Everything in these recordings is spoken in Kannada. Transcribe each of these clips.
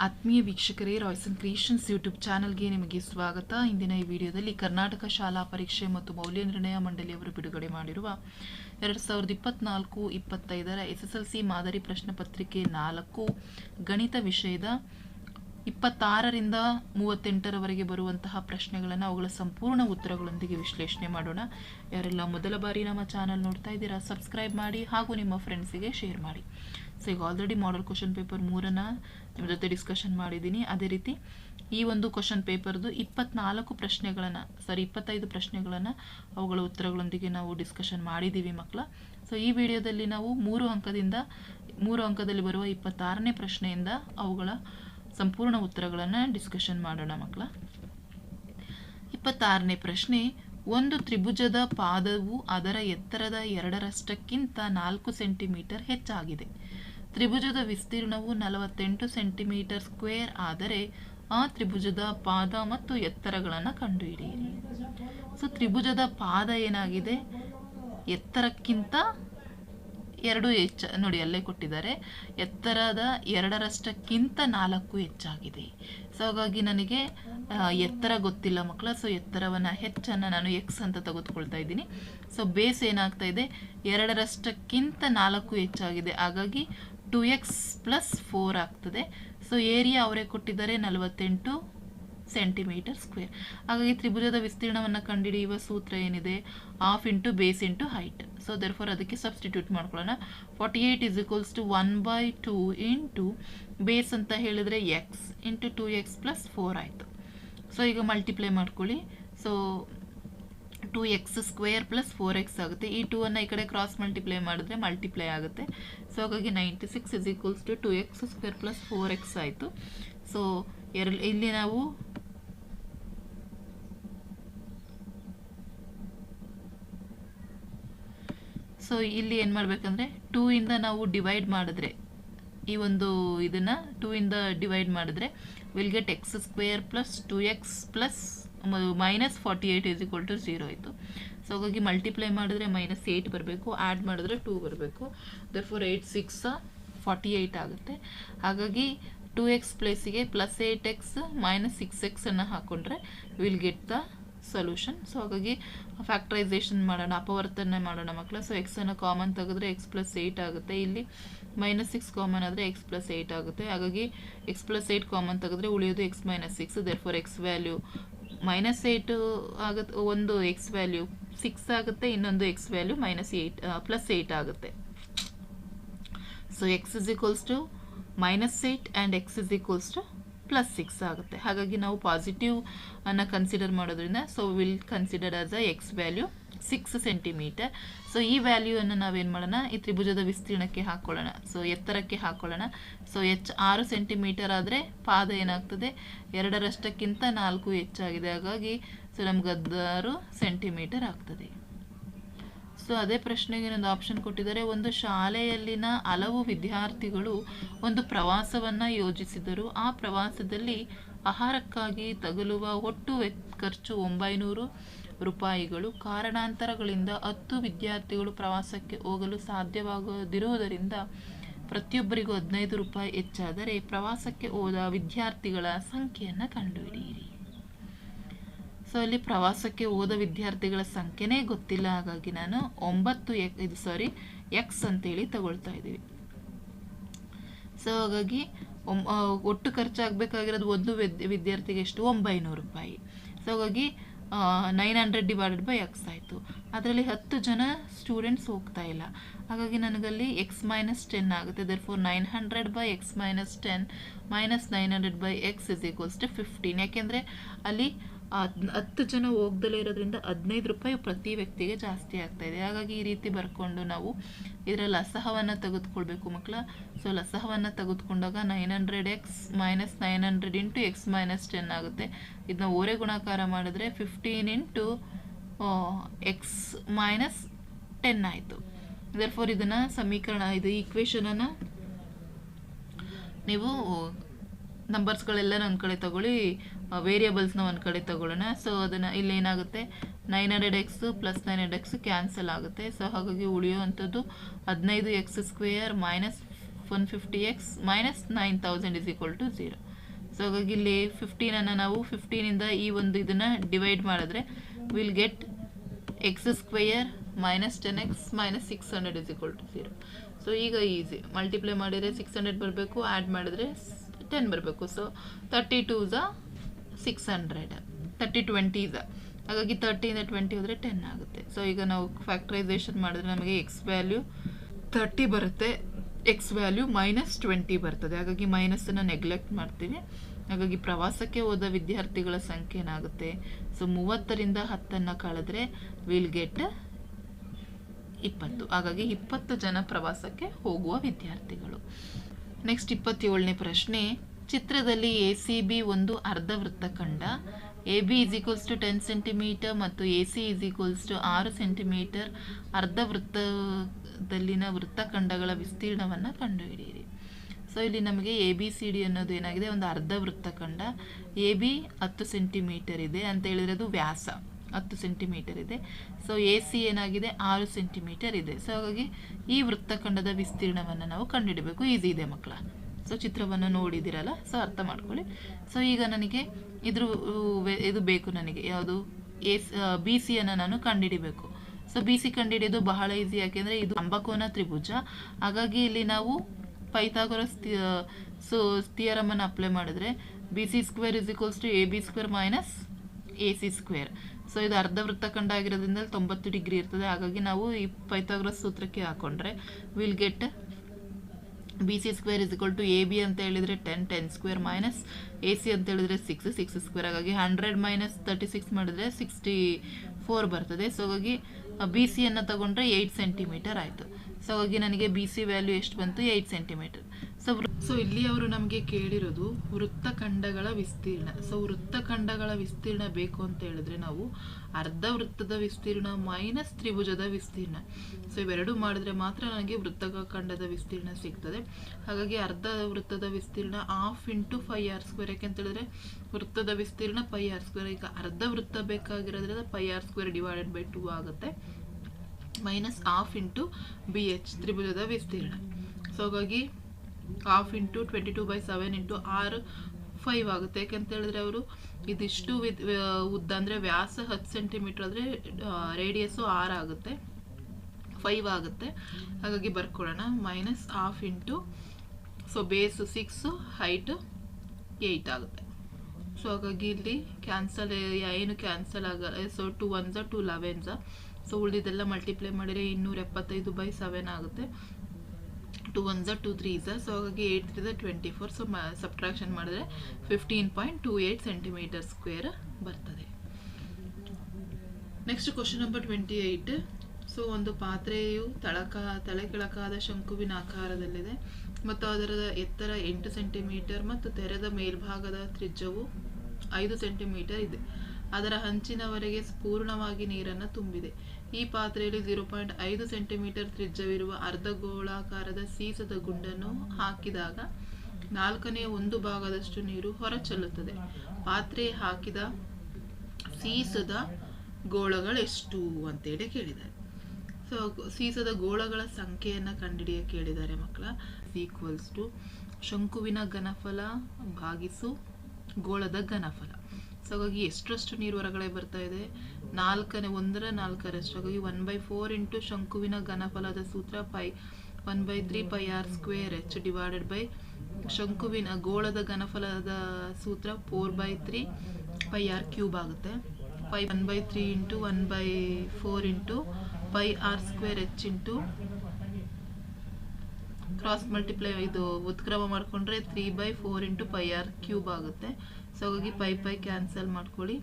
ಆತ್ಮೀಯ ವೀಕ್ಷಕರೇ, ರಾಯ್ಸನ್ ಕ್ರಿಯೇಷನ್ಸ್ ಯೂಟ್ಯೂಬ್ ಚಾನಲ್ಗೆ ನಿಮಗೆ ಸ್ವಾಗತ. ಇಂದಿನ ಈ ವಿಡಿಯೋದಲ್ಲಿ ಕರ್ನಾಟಕ ಶಾಲಾ ಪರೀಕ್ಷೆ ಮತ್ತು ಮೌಲ್ಯ ನಿರ್ಣಯ ಮಂಡಳಿಯವರು ಬಿಡುಗಡೆ ಮಾಡಿರುವ ಎರಡು ಸಾವಿರದ ಇಪ್ಪತ್ನಾಲ್ಕು, ಇಪ್ಪತ್ತೈದರ ಎಸ್ ಎಸ್ ಎಲ್ ಸಿ ಮಾದರಿ ಪ್ರಶ್ನೆ ಪತ್ರಿಕೆ ನಾಲ್ಕು, ಗಣಿತ ವಿಷಯದ ಇಪ್ಪತ್ತಾರರಿಂದ ಮೂವತ್ತೆಂಟರವರೆಗೆ ಬರುವಂತಹ ಪ್ರಶ್ನೆಗಳನ್ನು ಅವುಗಳ ಸಂಪೂರ್ಣ ಉತ್ತರಗಳೊಂದಿಗೆ ವಿಶ್ಲೇಷಣೆ ಮಾಡೋಣ. ಯಾರೆಲ್ಲ ಮೊದಲ ಬಾರಿ ನಮ್ಮ ಚಾನಲ್ ನೋಡ್ತಾ ಇದ್ದೀರಾ, ಸಬ್ಸ್ಕ್ರೈಬ್ ಮಾಡಿ ಹಾಗೂ ನಿಮ್ಮ ಫ್ರೆಂಡ್ಸಿಗೆ ಶೇರ್ ಮಾಡಿ. ಸೊ ಈಗ ಆಲ್ರೆಡಿ ಮಾಡಲ್ ಕ್ವಶನ್ ಪೇಪರ್ ಮೂರನ್ನು ನಿಮ್ಮ ಜೊತೆ ಡಿಸ್ಕಷನ್ ಮಾಡಿದ್ದೀನಿ. ಅದೇ ರೀತಿ ಈ ಒಂದು ಕ್ವಶನ್ ಪೇಪರ್ದು ಇಪ್ಪತ್ನಾಲ್ಕು ಪ್ರಶ್ನೆಗಳನ್ನು ಸಾರಿ ಇಪ್ಪತ್ತೈದು ಪ್ರಶ್ನೆಗಳನ್ನು ಅವುಗಳ ಉತ್ತರಗಳೊಂದಿಗೆ ನಾವು ಡಿಸ್ಕಷನ್ ಮಾಡಿದ್ದೀವಿ ಮಕ್ಕಳ ಸೊ ಈ ವಿಡಿಯೋದಲ್ಲಿ ನಾವು ಮೂರು ಅಂಕದಿಂದ, ಮೂರು ಅಂಕದಲ್ಲಿ ಬರುವ ಇಪ್ಪತ್ತಾರನೇ ಪ್ರಶ್ನೆಯಿಂದ ಅವುಗಳ ಸಂಪೂರ್ಣ ಉತ್ತರಗಳನ್ನು ಡಿಸ್ಕಷನ್ ಮಾಡೋಣ ಮಕ್ಕಳ ಇಪ್ಪತ್ತಾರನೇ ಪ್ರಶ್ನೆ, ಒಂದು ತ್ರಿಭುಜದ ಪಾದವು ಅದರ ಎತ್ತರದ ಎರಡರಷ್ಟಕ್ಕಿಂತ ನಾಲ್ಕು ಸೆಂಟಿಮೀಟರ್ ಹೆಚ್ಚಾಗಿದೆ. ತ್ರಿಭುಜದ ವಿಸ್ತೀರ್ಣವು ನಲವತ್ತೆಂಟು ಸೆಂಟಿಮೀಟರ್ ಸ್ಕ್ವೇರ್ ಆದರೆ ಆ ತ್ರಿಭುಜದ ಪಾದ ಮತ್ತು ಎತ್ತರಗಳನ್ನು ಕಂಡುಹಿಡಿಯಿರಿ ಸೊ, ತ್ರಿಭುಜದ ಪಾದ ಏನಾಗಿದೆ? ಎತ್ತರಕ್ಕಿಂತ ಎರಡು ಹೆಚ್ಚ, ನೋಡಿ, ಅಲ್ಲೇ ಕೊಟ್ಟಿದ್ದಾರೆ. ಎತ್ತರದ ಎರಡರಷ್ಟಕ್ಕಿಂತ ನಾಲ್ಕು ಹೆಚ್ಚಾಗಿದೆ. ಸೊ, ಹಾಗಾಗಿ ನನಗೆ ಎತ್ತರ ಗೊತ್ತಿಲ್ಲ ಮಕ್ಕಳ. ಸೊ, ಎತ್ತರವನ್ನು, ಹೆಚ್ಚನ್ನು ನಾನು ಎಕ್ಸ್ ಅಂತ ತೆಗೆದುಕೊಳ್ತಾ ಇದ್ದೀನಿ. ಸೊ, ಬೇಸ್ ಏನಾಗ್ತಾ ಇದೆ? ಎರಡರಷ್ಟಕ್ಕಿಂತ ನಾಲ್ಕು ಹೆಚ್ಚಾಗಿದೆ. ಹಾಗಾಗಿ ಟು ಎಕ್ಸ್ ಪ್ಲಸ್ ಫೋರ್ ಆಗ್ತದೆ. ಸೊ ಏರಿಯಾ ಅವರೇ ಕೊಟ್ಟಿದ್ದಾರೆ ನಲವತ್ತೆಂಟು ಸೆಂಟಿಮೀಟರ್ ಸ್ಕ್ವೇರ್ ಹಾಗಾಗಿ ತ್ರಿಭುಜದ ವಿಸ್ತೀರ್ಣವನ್ನು ಕಂಡುಹಿಡಿಯುವ ಸೂತ್ರ ಏನಿದೆ? Half into base into height so therefore ಅದಕ್ಕೆ ಸಬ್ಸ್ಟಿಟ್ಯೂಟ್ ಮಾಡ್ಕೊಳ್ಳೋಣ. Forty eight is equals to one by two into base ಅಂತ ಹೇಳಿದರೆ x into two x plus four ಆಯಿತು. ಸೊ ಈಗ ಮಲ್ಟಿಪ್ಲೈ ಮಾಡ್ಕೊಳ್ಳಿ. So two x square plus four x ಆಗುತ್ತೆ. ಈ ಟೂ ಅನ್ನು ಈ ಕಡೆ ಕ್ರಾಸ್ ಮಲ್ಟಿಪ್ಲೈ ಮಾಡಿದ್ರೆ ಮಲ್ಟಿಪ್ಲೈ ಆಗುತ್ತೆ. ಸೊ ಹಾಗಾಗಿ ninety six is equals to two x square plus four x ಆಯಿತು. ಸೊ ಎರಡು, ಇಲ್ಲಿ ನಾವು ಸೊ ಇಲ್ಲಿ ಏನು ಮಾಡಬೇಕಂದ್ರೆ ಟೂ ಇಂದ ನಾವು ಡಿವೈಡ್ ಮಾಡಿದ್ರೆ ಈ ಒಂದು ಇದನ್ನು ಟೂ ಇಂದ ಡಿವೈಡ್ ಮಾಡಿದ್ರೆ will get x square plus two x plus minus forty eight is equal to zero ಆಯಿತು ಸೊ ಹಾಗಾಗಿ ಮಲ್ಟಿಪ್ಲೈ ಮಾಡಿದ್ರೆ ಮೈನಸ್ ಏಯ್ಟ್ ಬರಬೇಕು ಆ್ಯಡ್ ಮಾಡಿದ್ರೆ ಟೂ ಬರಬೇಕು. There four eight six forty eight ಆಗುತ್ತೆ ಹಾಗಾಗಿ ಟೂ ಎಕ್ಸ್ ಪ್ಲೇಸಿಗೆ plus eight x minus six ಎಕ್ಸನ್ನು ಹಾಕ್ಕೊಂಡ್ರೆ will get the solution so ಹಾಗಾಗಿ ಫ್ಯಾಕ್ಟ್ರೈಸೇಷನ್ ಮಾಡೋಣ, ಅಪವರ್ತನೆ ಮಾಡೋಣ ಮಕ್ಕಳ ಸೊ ಎಕ್ಸನ್ನು ಕಾಮನ್ ತೆಗೆದ್ರೆ ಎಕ್ಸ್ ಪ್ಲಸ್ ಏಯ್ಟ್ ಆಗುತ್ತೆ. ಇಲ್ಲಿ ಮೈನಸ್ ಸಿಕ್ಸ್ ಕಾಮನ್ ಆದರೆ ಎಕ್ಸ್ ಪ್ಲಸ್ ಏಯ್ಟ್ ಆಗುತ್ತೆ. ಹಾಗಾಗಿ ಎಕ್ಸ್ ಪ್ಲಸ್ ಏಯ್ಟ್ ಕಾಮನ್ ತೆಗೆದ್ರೆ ಉಳಿಯೋದು x minus six there four x value minus eight ಆಗುತ್ತೆ ಒಂದು ಎಕ್ಸ್ ವ್ಯಾಲ್ಯೂ ಸಿಕ್ಸ್ ಆಗುತ್ತೆ, ಇನ್ನೊಂದು x value minus eight plus eight ಆಗುತ್ತೆ. So x is equals to minus eight and x is equals to plus six ಆಗುತ್ತೆ. ಹಾಗಾಗಿ ನಾವು ಪಾಸಿಟಿವ್ ಅನ್ನು ಕನ್ಸಿಡರ್ ಮಾಡೋದ್ರಿಂದ so will consider as a x value six centimetre so ಈ ವ್ಯಾಲ್ಯೂವನ್ನು ನಾವೇನು ಮಾಡೋಣ? ಈ ತ್ರಿಭುಜದ ವಿಸ್ತೀರ್ಣಕ್ಕೆ ಹಾಕ್ಕೊಳ್ಳೋಣ ಸೊ ಎತ್ತರಕ್ಕೆ ಹಾಕ್ಕೊಳ್ಳೋಣ ಸೊ ಎಚ್ ಆರು ಸೆಂಟಿಮೀಟರ್ ಆದರೆ ಪಾದ ಏನಾಗ್ತದೆ? ಎರಡರಷ್ಟಕ್ಕಿಂತ ನಾಲ್ಕು ಹೆಚ್ಚಾಗಿದೆ. ಹಾಗಾಗಿ ಸೊ ನಮ್ಗೆ ಹದಿನಾರು ಸೆಂಟಿಮೀಟರ್ ಆಗ್ತದೆ. ಸೊ ಅದೇ ಪ್ರಶ್ನೆಗೆ ಇನ್ನೊಂದು ಆಪ್ಷನ್ ಕೊಟ್ಟಿದ್ದಾರೆ. ಒಂದು ಶಾಲೆಯಲ್ಲಿನ ಹಲವು ವಿದ್ಯಾರ್ಥಿಗಳು ಒಂದು ಪ್ರವಾಸವನ್ನು ಯೋಜಿಸಿದರು. ಆ ಪ್ರವಾಸದಲ್ಲಿ ಆಹಾರಕ್ಕಾಗಿ ತಗಲುವ ಒಟ್ಟು ಖರ್ಚು ಒಂಬೈನೂರು. ರೂಪಾಯಿಗಳು ಕಾರಣಾಂತರಗಳಿಂದ ಹತ್ತು ವಿದ್ಯಾರ್ಥಿಗಳು ಪ್ರವಾಸಕ್ಕೆ ಹೋಗಲು ಸಾಧ್ಯವಾಗದಿರುವುದರಿಂದ ಪ್ರತಿಯೊಬ್ಬರಿಗೂ ಹದಿನೈದು ರೂಪಾಯಿ ಹೆಚ್ಚಾದರೆ ಪ್ರವಾಸಕ್ಕೆ ಹೋದ ವಿದ್ಯಾರ್ಥಿಗಳ ಸಂಖ್ಯೆಯನ್ನು ಕಂಡುಹಿಡಿಯಿರಿ. ಸೊ ಅಲ್ಲಿ ಪ್ರವಾಸಕ್ಕೆ ಹೋದ ವಿದ್ಯಾರ್ಥಿಗಳ ಸಂಖ್ಯೆನೇ ಗೊತ್ತಿಲ್ಲ. ಹಾಗಾಗಿ ನಾನು ಒಂಬತ್ತು ಎಕ್, ಇದು ಸಾರಿ ಎಕ್ಸ್ ಅಂತೇಳಿ ತಗೊಳ್ತಾ ಇದ್ದೀವಿ. ಸೊ ಹಾಗಾಗಿ ಒಟ್ಟು ಖರ್ಚಾಗಬೇಕಾಗಿರೋದು ಒಂದು ವಿದ್- ವಿದ್ಯಾರ್ಥಿಗೆ ಎಷ್ಟು? ಒಂಬೈನೂರು ರೂಪಾಯಿ. ಸೊ ಹಾಗಾಗಿ nine hundred divided by x ಆಯಿತು. ಅದರಲ್ಲಿ ಹತ್ತು ಜನ ಸ್ಟೂಡೆಂಟ್ಸ್ ಹೋಗ್ತಾ ಇಲ್ಲ. ಹಾಗಾಗಿ ನನಗಲ್ಲಿ ಎಕ್ಸ್ ಮೈನಸ್ ಟೆನ್ ಆಗುತ್ತೆ. Therefore nine hundred by x minus ten minus nine hundred by x is equals to fifteen ಯಾಕೆಂದರೆ ಅಲ್ಲಿ ಹತ್ತು ಜನ ಹೋಗ್ದಲೇ ಇರೋದ್ರಿಂದ ಹದಿನೈದು ರೂಪಾಯಿ ಪ್ರತಿ ವ್ಯಕ್ತಿಗೆ ಜಾಸ್ತಿ ಆಗ್ತಾ ಇದೆ. ಹಾಗಾಗಿ ಈ ರೀತಿ ಬರ್ಕೊಂಡು ನಾವು ಇದರಲ್ಲಿ ಲಸಹವನ್ನು ತೆಗೆದುಕೊಳ್ಬೇಕು ಮಕ್ಕಳ. ಸೊ ಲಸಹವನ್ನು ತೆಗೆದುಕೊಂಡಾಗ nine hundred x minus nine hundred into x minus ten ಆಗುತ್ತೆ. ಇದನ್ನ ಓರೆ ಗುಣಾಕಾರ ಮಾಡಿದ್ರೆ fifteen into x minus ten ಆಯಿತು. ಫೋರ್ ಇದನ್ನು ಸಮೀಕರಣ, ಇದು ಈಕ್ವೇಶನನ್ನು ನೀವು ನಂಬರ್ಸ್ಗಳೆಲ್ಲ ನನ್ನ ಕಡೆ ತಗೊಳ್ಳಿ. ವೇರಿಯಬಲ್ಸ್ನ ಒಂದು ಕಡೆ ತಗೊಳ್ಳೋಣ. ಸೊ ಅದನ್ನು ಇಲ್ಲಿ ಏನಾಗುತ್ತೆ? Nine hundred x plus nine hundred x cancel ಆಗುತ್ತೆ. ಸೊ ಹಾಗಾಗಿ ಉಳಿಯುವಂಥದ್ದು ಹದಿನೈದು x square minus one fifty x minus nine thousand is equal to zero so ಹಾಗಾಗಿ ಇಲ್ಲಿ ಫಿಫ್ಟೀನನ್ನು ನಾವು ಫಿಫ್ಟೀನಿಂದ ಈ ಒಂದು ಇದನ್ನು ಡಿವೈಡ್ ಮಾಡಿದ್ರೆ will get x square minus ten x minus six hundred is equal to zero so ಈಗ ಈಸಿ ಮಲ್ಟಿಪ್ಲೈ ಮಾಡಿದರೆ ಸಿಕ್ಸ್ ಹಂಡ್ರೆಡ್ ಬರಬೇಕು ಆ್ಯಡ್ ಮಾಡಿದ್ರೆ ಟೆನ್ ಬರಬೇಕು. So thirty two ಝ six hundred thirty twenty ಇದೆ ಹಾಗಾಗಿ ತರ್ಟಿಯಿಂದ ಟ್ವೆಂಟಿ ಹೋದರೆ ಟೆನ್ ಆಗುತ್ತೆ. ಸೊ ಈಗ ನಾವು ಫ್ಯಾಕ್ಟ್ರೈಸೇಷನ್ ಮಾಡಿದ್ರೆ ನಮಗೆ ಎಕ್ಸ್ ವ್ಯಾಲ್ಯೂ ತರ್ಟಿ ಬರುತ್ತೆ. ಎಕ್ಸ್ ವ್ಯಾಲ್ಯೂ ಮೈನಸ್ ಟ್ವೆಂಟಿ ಬರ್ತದೆ. ಹಾಗಾಗಿ ಮೈನಸನ್ನು ನೆಗ್ಲೆಕ್ಟ್ ಮಾಡ್ತೀವಿ. ಹಾಗಾಗಿ ಪ್ರವಾಸಕ್ಕೆ ಹೋದ ವಿದ್ಯಾರ್ಥಿಗಳ ಸಂಖ್ಯೆ ಏನಾಗುತ್ತೆ? ಸೊ ಮೂವತ್ತರಿಂದ ಹತ್ತನ್ನು ಕಳೆದ್ರೆ ವಿಲ್ ಗೆಟ್ ಇಪ್ಪತ್ತು. ಹಾಗಾಗಿ ಇಪ್ಪತ್ತು ಜನ ಪ್ರವಾಸಕ್ಕೆ ಹೋಗುವ ವಿದ್ಯಾರ್ಥಿಗಳು. ನೆಕ್ಸ್ಟ್ ಇಪ್ಪತ್ತೇಳನೇ ಪ್ರಶ್ನೆ. ಚಿತ್ರದಲ್ಲಿ ಎ ಸಿ ಬಿ ಒಂದು ಅರ್ಧ ವೃತ್ತಖಂಡ A B is equals to ten centimetre ಮತ್ತು A C is equals to ಆರು ಸೆಂಟಿಮೀಟರ್ ಅರ್ಧ ವೃತ್ತದಲ್ಲಿನ ವೃತ್ತಖಂಡಗಳ ವಿಸ್ತೀರ್ಣವನ್ನು ಕಂಡುಹಿಡಿಯಿರಿ. ಸೊ ಇಲ್ಲಿ ನಮಗೆ ಎ ಬಿ ಸಿ ಡಿ ಅನ್ನೋದು ಏನಾಗಿದೆ? ಒಂದು ಅರ್ಧ ವೃತ್ತಖಂಡ ಎ ಬಿ ಹತ್ತು ಸೆಂಟಿಮೀಟರ್ ಇದೆ ಅಂತ ಹೇಳಿದ್ರೆ ಅದು ವ್ಯಾಸ. ಹತ್ತು ಸೆಂಟಿಮೀಟರ್ ಇದೆ. ಸೊ ಎ ಸಿ ಏನಾಗಿದೆ? ಆರು ಸೆಂಟಿಮೀಟರ್ ಇದೆ. ಸೊ ಹಾಗಾಗಿ ಈ ವೃತ್ತಖಂಡದ ವಿಸ್ತೀರ್ಣವನ್ನು ನಾವು ಕಂಡುಹಿಡಬೇಕು. ಈಸಿ ಇದೆ ಮಕ್ಕಳ. ಸೊ ಚಿತ್ರವನ್ನು ನೋಡಿದಿರಲ್ಲ ಸೊ ಅರ್ಥ ಮಾಡ್ಕೊಳ್ಳಿ. ಸೊ ಈಗ ನನಗೆ ಇದ್ರ, ಇದು ಬೇಕು ನನಗೆ, ಯಾವುದು ಎ ಬಿ ಸಿಯನ್ನು ನಾನು ಕಂಡುಹಿಡಿಬೇಕು ಸೊ ಬಿ ಸಿ ಕಂಡುಹಿಡಿಯೋದು ಬಹಳ ಈಸಿ ಯಾಕೆಂದರೆ ಇದು ಅಂಬಕೋನ ತ್ರಿಭುಜ. ಹಾಗಾಗಿ ಇಲ್ಲಿ ನಾವು ಪೈಥಾಗೊರಸ್ ಸೊ ಥಿಯರಮನ್ನು ಅಪ್ಲೈ ಮಾಡಿದ್ರೆ B C square is equals to A B square minus A C square so ಇದು ಅರ್ಧ ವೃತ್ತಖಂಡ ಆಗಿರೋದ್ರಿಂದ ತೊಂಬತ್ತು ಡಿಗ್ರಿ ಇರ್ತದೆ. ಹಾಗಾಗಿ ನಾವು ಈ ಪೈಥಾಗ್ರಸ್ ಸೂತ್ರಕ್ಕೆ ಹಾಕೊಂಡ್ರೆ will get B C square is equal to A B ಅಂತ ಹೇಳಿದರೆ ten ten square minus A C ಅಂತ ಹೇಳಿದರೆ ಸಿಕ್ಸ್ ಸಿಕ್ಸ್ ಸ್ಕ್ವೇರ್ ಹಾಗಾಗಿ ಹಂಡ್ರೆಡ್ ಮೈನಸ್ ತರ್ಟಿ ಸಿಕ್ಸ್ ಮಾಡಿದ್ರೆ ಸಿಕ್ಸ್ಟಿ ಫೋರ್ ಬರ್ತದೆ. ಸೊ ಹಾಗಾಗಿ ಬಿ ಸಿಯನ್ನು ತಗೊಂಡ್ರೆ ಏಯ್ಟ್ ಸೆಂಟಿಮೀಟರ್ ಆಯಿತು. ಸೊ ಹಾಗಾಗಿ ನನಗೆ ಬಿ ಸಿ ವ್ಯಾಲ್ಯೂ ಎಷ್ಟು ಬಂತು? ಏಯ್ಟ್ ಸೆಂಟಿಮೀಟರ್ ಸೊ ಸೊ ಇಲ್ಲಿ ಅವರು ನಮಗೆ ಕೇಳಿರೋದು ವೃತ್ತಖಂಡಗಳ ವಿಸ್ತೀರ್ಣ. ಸೊ ವೃತ್ತಖಂಡಗಳ ವಿಸ್ತೀರ್ಣ ಬೇಕು ಅಂತ ಹೇಳಿದ್ರೆ ನಾವು ಅರ್ಧ ವೃತ್ತದ ವಿಸ್ತೀರ್ಣ ಮೈನಸ್ ತ್ರಿಭುಜದ ವಿಸ್ತೀರ್ಣ. ಸೊ ಇವೆರಡು ಮಾಡಿದ್ರೆ ಮಾತ್ರ ನನಗೆ ವೃತ್ತಖಂಡದ ವಿಸ್ತೀರ್ಣ ಸಿಗ್ತದೆ. ಹಾಗಾಗಿ ಅರ್ಧ ವೃತ್ತದ ವಿಸ್ತೀರ್ಣ half into pi r square ಯಾಕೆ ಅಂತ ಹೇಳಿದ್ರೆ ವೃತ್ತದ ವಿಸ್ತೀರ್ಣ ಫೈ ಆರ್ ಸ್ಕ್ವೇರ್ ಈಗ ಅರ್ಧ ವೃತ್ತ ಬೇಕಾಗಿರೋದ್ರಿಂದ pi r square divided by two ಆಗುತ್ತೆ. Minus half into B H ತ್ರಿಭುಜದ ವಿಸ್ತೀರ್ಣ. ಸೊ ಹಾಗಾಗಿ half into twenty two by seven into ಆರು ಫೈವ್ ಆಗುತ್ತೆ. ಯಾಕೆಂತ ಹೇಳಿದ್ರೆ ಅವರು ಇದಿಷ್ಟು ವಿದ್ ಉದ್ದ ಅಂದರೆ ವ್ಯಾಸ ಹತ್ತು ಸೆಂಟಿಮೀಟ್ರ್ ಆದರೆ ರೇಡಿಯಸ್ಸು ಆರು ಆಗುತ್ತೆ. ಫೈವ್ ಆಗುತ್ತೆ. ಹಾಗಾಗಿ ಬರ್ಕೊಳ್ಳೋಣ. Minus half into so base six height eight ಆಗುತ್ತೆ. ಸೊ ಹಾಗಾಗಿ ಇಲ್ಲಿ ಕ್ಯಾನ್ಸಲ್ ಏನು ಕ್ಯಾನ್ಸಲ್ ಆಗಲ್ಲ so two ones two elevens so ಉಳಿದೆಲ್ಲ ಮಲ್ಟಿಪ್ಲೈ ಮಾಡಿದರೆ ಇನ್ನೂರ ಎಪ್ಪತ್ತೈದು ಬೈ ಸೆವೆನ್ ಆಗುತ್ತೆ. Two ones two threes so ಹಾಗಾಗಿ eight threes twenty four so subtraction ಮಾಡಿದ್ರೆ fifteen point two eight centimetre square ಬರ್ತದೆ. Next question number twenty eight so ಒಂದು ಪಾತ್ರೆಯು ತಳಕ ತಲೆಕೆಳಕಾದ ಶಂಕುವಿನ ಆಕಾರದಲ್ಲಿದೆ. ಮತ್ತು ಅದರ ಎತ್ತರ ಎಂಟು ಸೆಂಟಿಮೀಟರ್ ಮತ್ತು ತೆರೆದ ಮೇಲ್ಭಾಗದ ತ್ರಿಜ್ಯವು ಐದು ಸೆಂಟಿಮೀಟರ್ ಇದೆ. ಅದರ ಹಂಚಿನವರೆಗೆ ಪೂರ್ಣವಾಗಿ ನೀರನ್ನು ತುಂಬಿದೆ. ಈ ಪಾತ್ರೆಯಲ್ಲಿ ಜೀರೋ ಪಾಯಿಂಟ್ ಐದು ಸೆಂಟಿಮೀಟರ್ ತ್ರಿಜ್ಯವಿರುವ ಅರ್ಧ ಗೋಳಾಕಾರದ ಸೀಸದ ಗುಂಡನ್ನು ಹಾಕಿದಾಗ ನಾಲ್ಕನೇ ಒಂದು ಭಾಗದಷ್ಟು ನೀರು ಹೊರಚೆಲ್ಲುತ್ತದೆ. ಪಾತ್ರೆ ಹಾಕಿದ ಸೀಸದ ಗೋಳಗಳೆಷ್ಟು ಅಂತೇಳಿ ಕೇಳಿದ್ದಾರೆ. ಸೊ ಸೀಸದ ಗೋಳಗಳ ಸಂಖ್ಯೆಯನ್ನು ಕಂಡುಹಿಡಿಯ ಕೇಳಿದ್ದಾರೆ ಮಕ್ಕಳ. ಈಕ್ವಲ್ಸ್ ಟು ಶಂಕುವಿನ ಘನಫಲ ಭಾಗಿಸು ಗೋಳದ ಘನಫಲ. ಸೊ ಹಾಗಾಗಿ ಎಷ್ಟರಷ್ಟು ನೀರು ಹೊರಗಡೆ ಬರ್ತಾ ಇದೆ? ನಾಲ್ಕನೇ ಒಂದರ ನಾಲ್ಕರಷ್ಟು. ಹಾಗಾಗಿ ಒನ್ ಬೈ ಫೋರ್ ಇಂಟು ಶಂಕುವಿನ ಘನಫಲದ ಸೂತ್ರ pi one by three pi r square H divided by ಶಂಕುವಿನ ಗೋಳದ ಘನಫಲದ ಸೂತ್ರ four by three pi r cube ಆಗುತ್ತೆ. Pi one by three into one by four into pi r square H into cross multiply ಇದು ಉತ್ಕ್ರಮ ಮಾಡಿಕೊಂಡ್ರೆ three by four into pi r cube ಆಗುತ್ತೆ. ಸೊ ಹಾಗಾಗಿ ಪೈ ಪೈ ಕ್ಯಾನ್ಸಲ್ ಮಾಡ್ಕೊಳ್ಳಿ.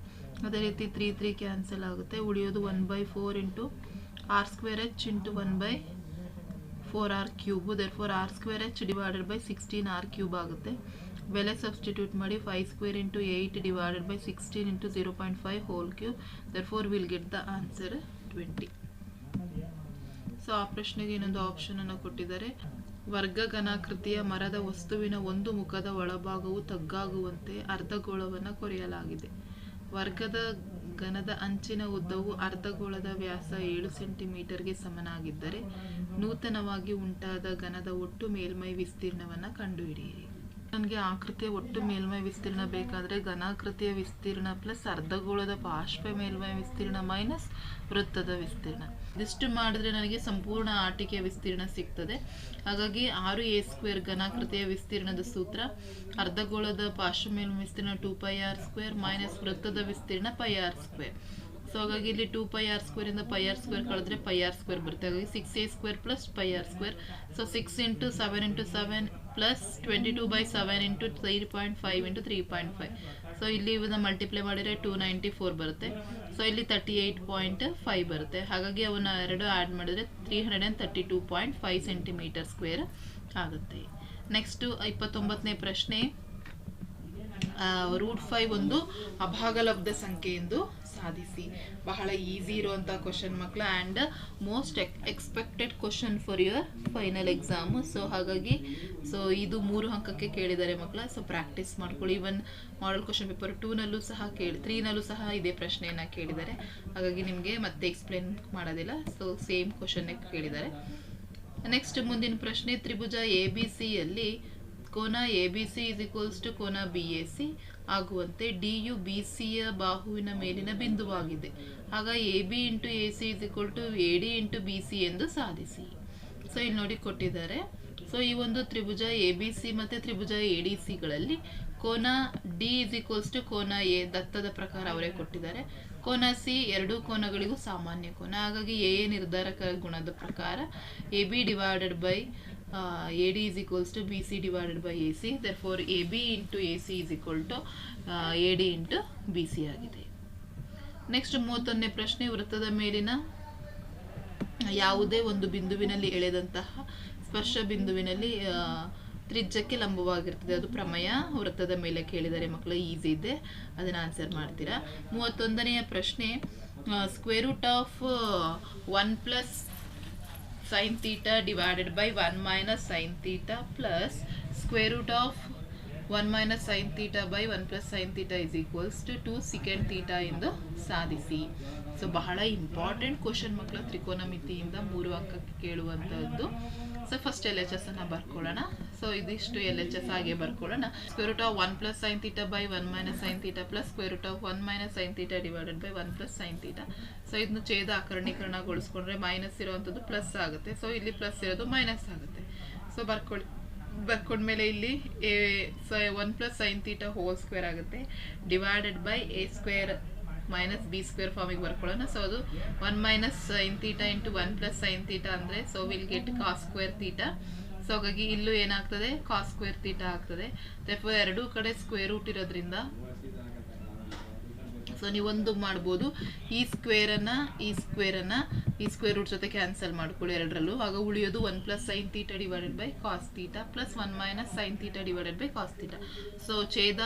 ಅದೇ ರೀತಿ ತ್ರೀ ತ್ರೀ ಕ್ಯಾನ್ಸಲ್ ಆಗುತ್ತೆ. ಉಳಿಯೋದು one by four into r square h into one by four r cube there four r square h divided by sixteen r cube ಆಗುತ್ತೆ. ಬೆಲೆ ಸಬ್ಸ್ಟಿಟ್ಯೂಟ್ ಮಾಡಿ five square into eight divided by sixteen into zero point five whole cube there four will get the answer twenty so ಆ ಪ್ರಶ್ನೆಗೆ ಇನ್ನೊಂದು ಆಪ್ಷನನ್ನು ಕೊಟ್ಟಿದ್ದಾರೆ. ವರ್ಗ ಘನಾಕೃತಿಯ ಮರದ ವಸ್ತುವಿನ ಒಂದು ಮುಖದ ಒಳಭಾಗವು ತಗ್ಗಾಗುವಂತೆ ಅರ್ಧಗೋಳವನ್ನು ಕೊರೆಯಲಾಗಿದೆ. ವರ್ಗದ ಘನದ ಅಂಚಿನ ಉದ್ದವು ಅರ್ಧಗೋಳದ ವ್ಯಾಸ ಏಳು ಸೆಂಟಿಮೀಟರ್ಗೆ ಸಮನಾಗಿದ್ದರೆ ನೂತನವಾಗಿ ಉಂಟಾದ ಘನದ ಒಟ್ಟು ಮೇಲ್ಮೈ ವಿಸ್ತೀರ್ಣವನ್ನು ಕಂಡುಹಿಡಿಯಿರಿ. ನನಗೆ ಆಕೃತಿಯ ಒಟ್ಟು ಮೇಲ್ಮೈ ವಿಸ್ತೀರ್ಣ ಬೇಕಾದರೆ ಘನಾಕೃತಿಯ ವಿಸ್ತೀರ್ಣ ಪ್ಲಸ್ ಅರ್ಧಗೋಳದ ಪಾರ್ಶ್ವ ಮೇಲ್ಮೈ ವಿಸ್ತೀರ್ಣ ಮೈನಸ್ ವೃತ್ತದ ವಿಸ್ತೀರ್ಣ. ಇದಿಷ್ಟು ಮಾಡಿದ್ರೆ ನನಗೆ ಸಂಪೂರ್ಣ ಆಟಿಕೆಯ ವಿಸ್ತೀರ್ಣ ಸಿಗ್ತದೆ. ಹಾಗಾಗಿ ಆರು ಎ ಸ್ಕ್ವೇರ್ ಘನಾಕೃತಿಯ ವಿಸ್ತೀರ್ಣದ ಸೂತ್ರ, ಅರ್ಧಗೋಳದ ಪಾರ್ಶ್ವ ಮೇಲ್ಮ ವಿಸ್ತೀರ್ಣ two pi r square minus ವೃತ್ತದ ವಿಸ್ತೀರ್ಣ ಪೈ ಆರ್ ಸ್ಕ್ವೇರ್. ಸೊ ಹಾಗಾಗಿ ಇಲ್ಲಿ ಟೂ ಪೈ ಆರ್ ಸ್ಕ್ವೇರ್ ಇಂದ ಪೈ ಆರ್ ಸ್ಕ್ವೇರ್ ಕಳೆದ್ರೆ ಪೈ ಆರ್ ಸ್ಕ್ವೇರ್ ಬರುತ್ತೆ. ಹಾಗಾಗಿ six a square plus pi r square so six into seven into seven plus twenty two by seven into three point five into three point five so ಇಲ್ಲಿ ಇವನ್ನ ಮಲ್ಟಿಪ್ಲೈ ಮಾಡಿದರೆ ಟೂ ನೈಂಟಿ ಫೋರ್ ಬರುತ್ತೆ. ಸೊ ಇಲ್ಲಿ ತರ್ಟಿ ಏಯ್ಟ್ ಪಾಯಿಂಟ್ ಫೈವ್ ಬರುತ್ತೆ. ಹಾಗಾಗಿ ಅವನ್ನ ಎರಡು ಆ್ಯಡ್ ಮಾಡಿದ್ರೆ three hundred and thirty two point five centimetre square ಆಗುತ್ತೆ. ನೆಕ್ಸ್ಟು ಇಪ್ಪತ್ತೊಂಬತ್ತನೇ ಪ್ರಶ್ನೆ. ರೂಟ್ ಫೈವ್ ಒಂದು ಅಭಾಗಲಬ್ಧ ಸಂಖ್ಯೆ ಎಂದು ಸಾಧಿಸಿ. ಬಹಳ ಈಸಿ ಇರುವಂಥ ಕ್ವಶನ್ ಮಕ್ಕಳು and most expected question for your final exam so ಹಾಗಾಗಿ ಸೊ ಇದು ಮೂರು ಅಂಕಕ್ಕೆ ಕೇಳಿದ್ದಾರೆ ಮಕ್ಕಳ ಸೊ ಪ್ರಾಕ್ಟೀಸ್ ಮಾಡ್ಕೊಳ್ಳಿ. ಇವನ್ ಮಾಡಲ್ ಕ್ವಶನ್ ಪೇಪರ್ ಟೂನಲ್ಲೂ ಸಹ ಕೇಳಿ ತ್ರೀನಲ್ಲೂ ಸಹ ಇದೇ ಪ್ರಶ್ನೆಯನ್ನು ಕೇಳಿದ್ದಾರೆ. ಹಾಗಾಗಿ ನಿಮಗೆ ಮತ್ತೆ ಎಕ್ಸ್ಪ್ಲೇನ್ ಮಾಡೋದಿಲ್ಲ. ಸೊ ಸೇಮ್ ಕ್ವಶನ್ನೇ ಕೇಳಿದ್ದಾರೆ. ನೆಕ್ಸ್ಟ್ ಮುಂದಿನ ಪ್ರಶ್ನೆ, ತ್ರಿಭುಜ ಎ ಬಿ ಸಿಯಲ್ಲಿ ಕೋನ A B C is equals to ಕೋನ ಬಿ ಎ ಸಿ ಆಗುವಂತೆ ಡಿ ಯು ಬಿ ಸಿಯ ಬಾಹುವಿನ ಮೇಲಿನ ಬಿಂದುವಾಗಿದೆ. ಆಗ A B into A C is equal to A D into B C ಎಂದು ಸಾಧಿಸಿ. ಸೊ ಇಲ್ಲಿ ನೋಡಿ ಕೊಟ್ಟಿದ್ದಾರೆ. ಸೊ ಈ ಒಂದು ತ್ರಿಭುಜ ಎ ಬಿ ಸಿ ಮತ್ತು ತ್ರಿಭುಜ ಎ ಡಿ ಸಿಗಳಲ್ಲಿ ಕೋನ ಡಿ ಇಸ್ ಈಕ್ವಲ್ಸ್ ಟು ಕೋನ ಎ ದತ್ತದ ಪ್ರಕಾರ ಅವರೇ ಕೊಟ್ಟಿದ್ದಾರೆ. ಕೋನ ಸಿ ಎರಡೂ ಕೋನಗಳಿಗೂ ಸಾಮಾನ್ಯ ಕೋನ. ಹಾಗಾಗಿ ಎ ಎ ನಿರ್ಧಾರಕ ಗುಣದ ಪ್ರಕಾರ A B divided by A AD is equals to BC divided by AC. Therefore, AB into AC is equal to uh, AD into BC ಆಗಿದೆ. ನೆಕ್ಸ್ಟ್ ಮೂವತ್ತೊಂದನೇ ಪ್ರಶ್ನೆ ವೃತ್ತದ ಮೇಲಿನ ಯಾವುದೇ ಒಂದು ಬಿಂದುವಿನಲ್ಲಿ ಎಳೆದಂತಹ ಸ್ಪರ್ಶ ಬಿಂದುವಿನಲ್ಲಿ ತ್ರಿಜ್ಯಕ್ಕೆ ಲಂಬವಾಗಿರ್ತದೆ ಅದು ಪ್ರಮೇಯ. ವೃತ್ತದ ಮೇಲೆ ಕೇಳಿದರೆ ಮಕ್ಕಳು ಈಸಿ ಇದೆ. ಅದನ್ನು ಆನ್ಸರ್ ಮಾಡ್ತೀರಾ? ಮೂವತ್ತೊಂದನೆಯ ಪ್ರಶ್ನೆ square root of one plus sin theta divided by 1 minus sin theta plus square root of 1 minus sin theta by 1 plus sin theta is equals to 2 secant theta ಎಂದು ಸಾಧಿಸಿ ಸೊ ಬಹಳ ಇಂಪಾರ್ಟೆಂಟ್ ಕ್ವಶನ್ ಮಕ್ಕಳ ತ್ರಿಕೋನಮಿತಿಯಿಂದ ಮೂರು ಅಂಕಕ್ಕೆ ಕೇಳುವಂಥದ್ದು so first L H S ಅನ್ನ ಬರ್ಕೊಳ್ಳೋಣ. ಸೊ ಇದಿಷ್ಟು ಎಲ್ ಎಚ್ ಎಸ್ ಹಾಗೆ ಬರ್ಕೊಳ್ಳೋಣ. Square root of one plus sine theta by one minus sine theta plus square root of one minus sine theta divided by one plus sine theta so ಇದನ್ನು ಛೇದ ಆಕರಣೀಕರಣಗೊಳಿಸ್ಕೊಂಡ್ರೆ ಮೈನಸ್ ಇರುವಂಥದ್ದು ಪ್ಲಸ್ ಆಗುತ್ತೆ. ಸೊ ಇಲ್ಲಿ ಪ್ಲಸ್ ಇರೋದು ಮೈನಸ್ ಆಗುತ್ತೆ. ಸೊ ಬರ್ಕೊಳ್ಳಿ ಬರ್ಕೊಂಡ್ಮೇಲೆ ಇಲ್ಲಿ a one plus sine theta whole square ಆಗುತ್ತೆ. Divided by a square minus b square ಫಾರ್ಮಿಗೆ ಬರ್ಕೊಳ್ಳೋಣ. ಸೊ ಅದು one minus sine theta into one plus sine theta ಅಂದರೆ so will get cos square theta so ಹಾಗಾಗಿ ಇಲ್ಲೂ ಏನಾಗ್ತದೆ? ಕಾಸ್ ಸ್ಕ್ವೇರ್ ತೀಟಾ ಆಗ್ತದೆ. ಎರಡೂ ಕಡೆ ಸ್ಕ್ವೇರ್ ರೂಟ್ ಇರೋದ್ರಿಂದ ಸೊ ನೀವೊಂದು ಮಾಡ್ಬೋದು. ಈ ಸ್ಕ್ವೇರನ್ನು ಈ ಸ್ಕ್ವೇರನ್ನು ಈ ಸ್ಕ್ವೇರ್ ರೂಟ್ ಜೊತೆ ಕ್ಯಾನ್ಸಲ್ ಮಾಡ್ಕೊಳ್ಳಿ ಎರಡರಲ್ಲೂ. ಆಗ ಉಳಿಯೋದು one plus sine theta divided by cos theta plus one minus sine theta divided by cos theta so ಛೇದ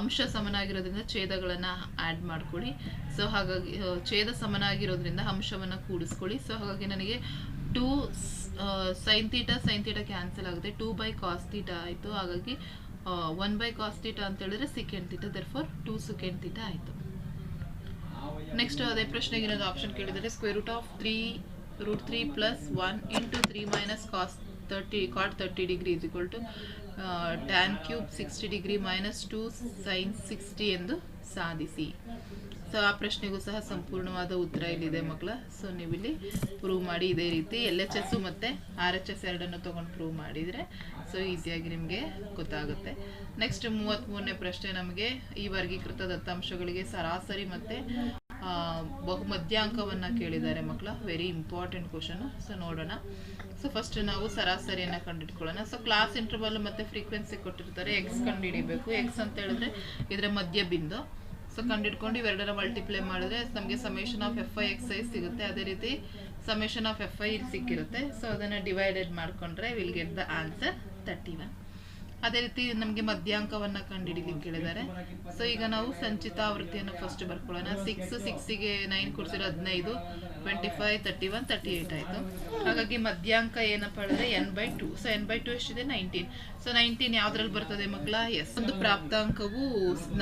ಅಂಶ ಸಮನಾಗಿರೋದ್ರಿಂದ ಛೇದಗಳನ್ನು ಆ್ಯಡ್ ಮಾಡ್ಕೊಳ್ಳಿ. ಸೊ ಹಾಗಾಗಿ ಛೇದ ಸಮನಾಗಿರೋದ್ರಿಂದ ಅಂಶವನ್ನು ಕೂಡಿಸ್ಕೊಳ್ಳಿ. ಸೊ ಹಾಗಾಗಿ ನನಗೆ two sine theta sine theta cancel ಆಗುತ್ತೆ. ಟೂ ಬೈ ಕಾಸ್ ತೀಟ ಆಯಿತು. ಹಾಗಾಗಿ ಒನ್ ಬೈ ಕಾಸ್ ತೀಟಾ ಅಂತ ಹೇಳಿದ್ರೆ second theta therefore two second theta ಆಯಿತು. ನೆಕ್ಸ್ಟ್ ಅದೇ ಪ್ರಶ್ನೆಗೆ ಇರೋದು ಆಪ್ಷನ್ ಕೇಳಿದರೆ square root of three root three plus one into three minus cos thirty cot thirty degree is equal to tan cube sixty degree minus two sine sixty ಎಂದು ಸಾಧಿಸಿ. ಸೊ ಆ ಪ್ರಶ್ನೆಗೂ ಸಹ ಸಂಪೂರ್ಣವಾದ ಉತ್ತರ ಇಲ್ಲಿದೆ ಮಕ್ಕಳ. ಸೊ ನೀವಿಲ್ಲಿ ಪ್ರೂವ್ ಮಾಡಿ ಇದೇ ರೀತಿ ಎಲ್ ಎಚ್ ಎಸ್ಸು ಮತ್ತು ಆರ್ ಎಚ್ ಎಸ್ ಎರಡನ್ನು ತೊಗೊಂಡು ಪ್ರೂವ್ ಮಾಡಿದರೆ ಸೊ ಈಸಿಯಾಗಿ ನಿಮಗೆ ಗೊತ್ತಾಗುತ್ತೆ. ನೆಕ್ಸ್ಟ್ ಮೂವತ್ತ್ಮೂರನೇ ಪ್ರಶ್ನೆ ನಮಗೆ ಈ ವರ್ಗೀಕೃತ ದತ್ತಾಂಶಗಳಿಗೆ ಸರಾಸರಿ ಮತ್ತು ಬಹು ಮಧ್ಯಾಂಕವನ್ನು ಕೇಳಿದ್ದಾರೆ ಮಕ್ಕಳ. ವೆರಿ ಇಂಪಾರ್ಟೆಂಟ್ ಕ್ವಶನ್ ಸೊ ನೋಡೋಣ. ಸೊ ಫಸ್ಟ್ ನಾವು ಸರಾಸರಿಯನ್ನು ಕಂಡುಹಿಡ್ಕೊಳ್ಳೋಣ ಸೊ ಕ್ಲಾಸ್ ಇಂಟರ್ವಲ್ ಮತ್ತು ಫ್ರೀಕ್ವೆನ್ಸಿ ಕೊಟ್ಟಿರ್ತಾರೆ. ಎಕ್ಸ್ ಕಂಡುಹಿಡಿಬೇಕು ಎಕ್ಸ್ ಅಂತ ಹೇಳಿದ್ರೆ ಇದರ ಮಧ್ಯ ಬಿಂದು ಸೊ ಕಂಡಿಡ್ಕೊಂಡು ಇವೆರಡರ ಮಲ್ಟಿಪ್ಲೈ ಮಾಡಿದ್ರೆ ನಮಗೆ summation of f i x i ಸಿಗುತ್ತೆ. ಅದೇ ರೀತಿ ಸಮೇಷನ್ ಆಫ್ ಎಫ್ ಐ ಇಲ್ಲಿ ಸಿಕ್ಕಿರುತ್ತೆ. ಸೊ ಅದನ್ನು ಡಿವೈಡೆಡ್ ಮಾಡಿಕೊಂಡ್ರೆ will get the answer thirty one ಅದೇ ರೀತಿ ನಮಗೆ ಮಧ್ಯಾಂಕವನ್ನ ಕಂಡುಹಿಡಿಲಿಕ್ಕೆ ಕೇಳಿದ್ದಾರೆ. ಸೊ ಈಗ ನಾವು ಸಂಚಿತ ಆವೃತ್ತಿಯನ್ನು ಫಸ್ಟ್ ಬರ್ಕೊಳ್ಳೋಣ. ಸಿಕ್ಸ್ ಸಿಕ್ಸಿಗೆ ನೈನ್ ಕೊಡ್ಸಿರೋ ಹದಿನೈದು twenty five thirty one thirty eight ಆಯಿತು. ಹಾಗಾಗಿ ಮಧ್ಯಾಂಕ ಏನಪ್ಪ ಹೇಳಿದ್ರೆ n by two so n by two ಎಷ್ಟಿದೆ? ನೈನ್ಟೀನ್ ಸೊ ನೈನ್ಟೀನ್ ಯಾವ್ದ್ರಲ್ಲಿ ಬರ್ತದೆ ಮಕ್ಕಳ? ಎಸ್ ಒಂದು ಪ್ರಾಪ್ತಾಂಕವು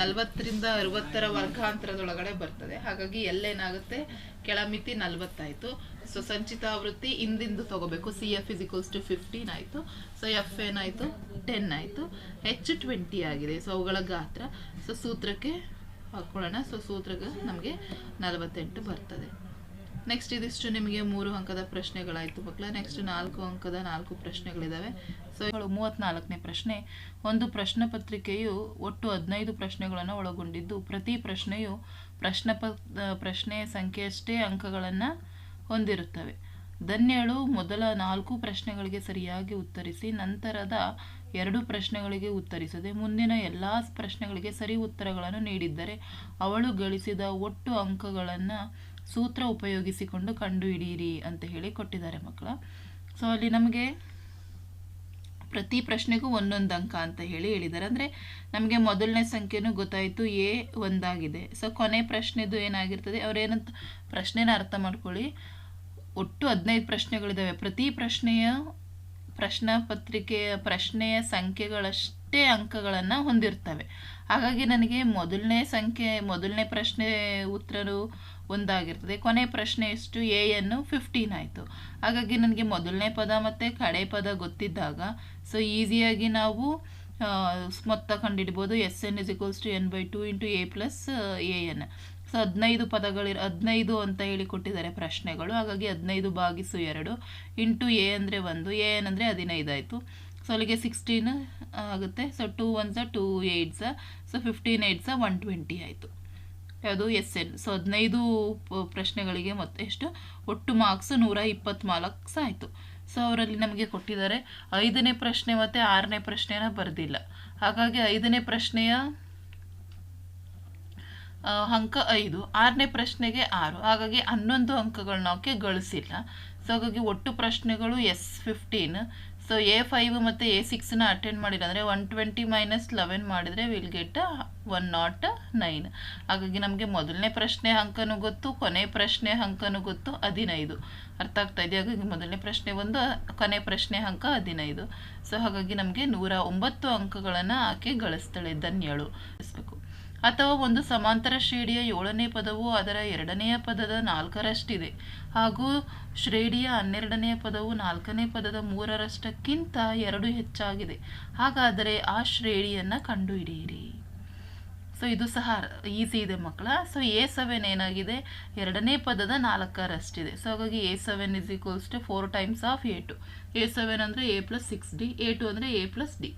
ನಲವತ್ತರಿಂದ ಅರವತ್ತರ ವರ್ಗಾಂತರದೊಳಗಡೆ ಬರ್ತದೆ. ಹಾಗಾಗಿ ಎಲ್ಲೇನಾಗುತ್ತೆ? ಕೆಳಮಿತಿ ನಲ್ವತ್ತಾಯ್ತು. ಸೊ ಸಂಚಿತ ಆವೃತ್ತಿ ಇಂದಿಂದು ತಗೋಬೇಕು. C F is equals to fifteen ಆಯಿತು. ಸೊ ಎಫ್ ಏನಾಯಿತು? ಟೆನ್ ಆಯಿತು. ಹೆಚ್ ಟ್ವೆಂಟಿ ಆಗಿದೆ. ಸೊ ಅವುಗಳ ಗಾತ್ರ. ಸೊ ಸೂತ್ರಕ್ಕೆ ಹಾಕ್ಕೊಳ್ಳೋಣ ಸೊ ಸೂತ್ರಕ್ಕೆ ನಮಗೆ ನಲವತ್ತೆಂಟು ಬರ್ತದೆ. ನೆಕ್ಸ್ಟ್ ಇದಿಷ್ಟು ನಿಮಗೆ ಮೂರು ಅಂಕದ ಪ್ರಶ್ನೆಗಳಾಯಿತು ಮಕ್ಕಳ ನೆಕ್ಸ್ಟ್ ನಾಲ್ಕು ಅಂಕದ ನಾಲ್ಕು ಪ್ರಶ್ನೆಗಳಿದ್ದಾವೆ ಸೊ ಮೂವತ್ನಾಲ್ಕನೇ ಪ್ರಶ್ನೆ. ಒಂದು ಪ್ರಶ್ನೆ ಪತ್ರಿಕೆಯು ಒಟ್ಟು ಹದಿನೈದು ಪ್ರಶ್ನೆಗಳನ್ನು ಒಳಗೊಂಡಿದ್ದು. ಪ್ರತಿ ಪ್ರಶ್ನೆಯು ಪ್ರಶ್ನೆ ಪ ಪ್ರಶ್ನೆಯ ಸಂಖ್ಯೆಯಷ್ಟೇ ಅಂಕಗಳನ್ನು ಹೊಂದಿರುತ್ತವೆ. ಧನ್ಯಳು ಮೊದಲ ನಾಲ್ಕು ಪ್ರಶ್ನೆಗಳಿಗೆ ಸರಿಯಾಗಿ ಉತ್ತರಿಸಿ, ನಂತರದ ಎರಡು ಪ್ರಶ್ನೆಗಳಿಗೆ ಉತ್ತರಿಸದೆ ಮುಂದಿನ ಎಲ್ಲ ಪ್ರಶ್ನೆಗಳಿಗೆ ಸರಿ ಉತ್ತರಗಳನ್ನು ನೀಡಿದ್ದರೆ ಅವಳು ಗಳಿಸಿದ ಒಟ್ಟು ಅಂಕಗಳನ್ನು ಸೂತ್ರ ಉಪಯೋಗಿಸಿಕೊಂಡು ಕಂಡುಹಿಡಿಯಿರಿ ಅಂತ ಹೇಳಿ ಕೊಟ್ಟಿದ್ದಾರೆ ಮಕ್ಕಳ. ಸೊ ಅಲ್ಲಿ ನಮಗೆ ಪ್ರತಿ ಪ್ರಶ್ನೆಗೂ ಒಂದೊಂದು ಅಂಕ ಅಂತ ಹೇಳಿ ಹೇಳಿದ್ದಾರೆ. ಅಂದರೆ ನಮಗೆ ಮೊದಲನೇ ಸಂಖ್ಯೆನೂ ಗೊತ್ತಾಯಿತು, ಎ ಒಂದಾಗಿದೆ. ಸೊ ಕೊನೆ ಪ್ರಶ್ನೆದು ಏನಾಗಿರ್ತದೆ, ಅವ್ರೇನಂತ ಪ್ರಶ್ನೆನ ಅರ್ಥ ಮಾಡ್ಕೊಳ್ಳಿ. ಒಟ್ಟು ಹದಿನೈದು ಪ್ರಶ್ನೆಗಳಿದ್ದಾವೆ ಪ್ರತಿ ಪ್ರಶ್ನೆಯ ಪ್ರಶ್ನೆ ಪತ್ರಿಕೆಯ ಪ್ರಶ್ನೆಯ ಸಂಖ್ಯೆಗಳಷ್ಟೇ ಅಂಕಗಳನ್ನು ಹೊಂದಿರ್ತವೆ. ಹಾಗಾಗಿ ನನಗೆ ಮೊದಲನೇ ಸಂಖ್ಯೆ, ಮೊದಲನೇ ಪ್ರಶ್ನೆ ಉತ್ತರರು ಒಂದಾಗಿರ್ತದೆ. ಕೊನೆ ಪ್ರಶ್ನೆ ಎಷ್ಟು? ಎ ಎನ್ನು ಫಿಫ್ಟೀನ್ ಆಯಿತು. ಹಾಗಾಗಿ ನನಗೆ ಮೊದಲನೇ ಪದ ಮತ್ತು ಕಡೆ ಪದ ಗೊತ್ತಿದ್ದಾಗ ಸೊ ಈಸಿಯಾಗಿ ನಾವು ಮೊತ್ತ ಕಂಡುಹಿಡ್ಬೋದು S n is equals to n by two into a plus a n ಹದಿನೈದು ಪದಗಳಿರ, ಹದಿನೈದು ಅಂತ ಹೇಳಿ ಕೊಟ್ಟಿದ್ದಾರೆ ಪ್ರಶ್ನೆಗಳು. ಹಾಗಾಗಿ ಹದಿನೈದು ಭಾಗಿಸು ಎರಡು ಇಂಟು ಎ ಅಂದರೆ ಒಂದು, ಎ ಏನಂದರೆ ಹದಿನೈದು ಆಯಿತು. ಸೊ ಅಲ್ಲಿಗೆ ಸಿಕ್ಸ್ಟೀನ್ ಆಗುತ್ತೆ. So two ones two eights so fifteen eights one twenty ಆಯಿತು. ಯಾವುದು ಎಸ್ ಎನ್. ಸೊ ಹದಿನೈದು ಪ್ರಶ್ನೆಗಳಿಗೆ ಮತ್ತೆ ಎಷ್ಟು ಒಟ್ಟು ಮಾರ್ಕ್ಸ್ ನೂರ ಇಪ್ಪತ್ತು ಮಾರ್ಕ್ಸ್ ಆಯಿತು. ಸೊ ಅವರಲ್ಲಿ ನಮಗೆ ಕೊಟ್ಟಿದ್ದಾರೆ ಐದನೇ ಪ್ರಶ್ನೆ ಮತ್ತು ಆರನೇ ಪ್ರಶ್ನೆನ ಬರೆದಿಲ್ಲ. ಹಾಗಾಗಿ ಐದನೇ ಪ್ರಶ್ನೆಯ ಅಂಕ ಐದು, ಆರನೇ ಪ್ರಶ್ನೆಗೆ ಆರು. ಹಾಗಾಗಿ ಹನ್ನೊಂದು ಅಂಕಗಳನ್ನ ಅವಕ್ಕೆ ಗಳಿಸಿಲ್ಲ. ಸೊ ಹಾಗಾಗಿ ಒಟ್ಟು ಪ್ರಶ್ನೆಗಳು S fifteen. So a five ಮತ್ತು ಎ ಸಿಕ್ಸನ್ನ ಅಟೆಂಡ್ ಮಾಡಿಲ್ಲ ಅಂದರೆ ಒನ್ ಟ್ವೆಂಟಿ ಮೈನಸ್ ಲೆವೆನ್ ಮಾಡಿದರೆ will get one naught nine. ಹಾಗಾಗಿ ನಮಗೆ ಮೊದಲನೇ ಪ್ರಶ್ನೆ ಅಂಕನೂ ಗೊತ್ತು, ಕೊನೆ ಪ್ರಶ್ನೆ ಅಂಕನೂ ಗೊತ್ತು, ಹದಿನೈದು. ಅರ್ಥ ಆಗ್ತಾ ಇದೆ ಹಾಗಾಗಿ ಮೊದಲನೇ ಪ್ರಶ್ನೆ ಒಂದು, ಕೊನೆ ಪ್ರಶ್ನೆ ಅಂಕ ಹದಿನೈದು. ಸೊ ಹಾಗಾಗಿ ನಮಗೆ ನೂರ ಒಂಬತ್ತು ಅಂಕಗಳನ್ನು ಆಕೆ ಗಳಿಸ್ತಾಳೆ, ಧನ್ಯಳು. ಅಥವಾ ಒಂದು ಸಮಾಂತರ ಶ್ರೇಣಿಯ ಏಳನೇ ಪದವು ಅದರ ಎರಡನೆಯ ಪದದ ನಾಲ್ಕರಷ್ಟಿದೆ. ಹಾಗೂ ಶ್ರೇಣಿಯ ಹನ್ನೆರಡನೆಯ ಪದವು ನಾಲ್ಕನೇ ಪದದ ಮೂರರಷ್ಟಕ್ಕಿಂತ ಎರಡು ಹೆಚ್ಚಾಗಿದೆ. ಹಾಗಾದರೆ ಆ ಶ್ರೇಣಿಯನ್ನು ಕಂಡುಹಿಡಿಯಿರಿ. ಸೊ ಇದು ಸಹ ಈಸಿ ಇದೆ ಮಕ್ಕಳ. ಸೊ ಎ ಸೆವೆನ್ ಏನಾಗಿದೆ? ಎರಡನೇ ಪದದ ನಾಲ್ಕರಷ್ಟಿದೆ. ಸೊ ಹಾಗಾಗಿ a seven is equals to four times of a two a seven ಅಂದರೆ a plus six d a two ಅಂದರೆ ಎ ಪ್ಲಸ್ ಡಿ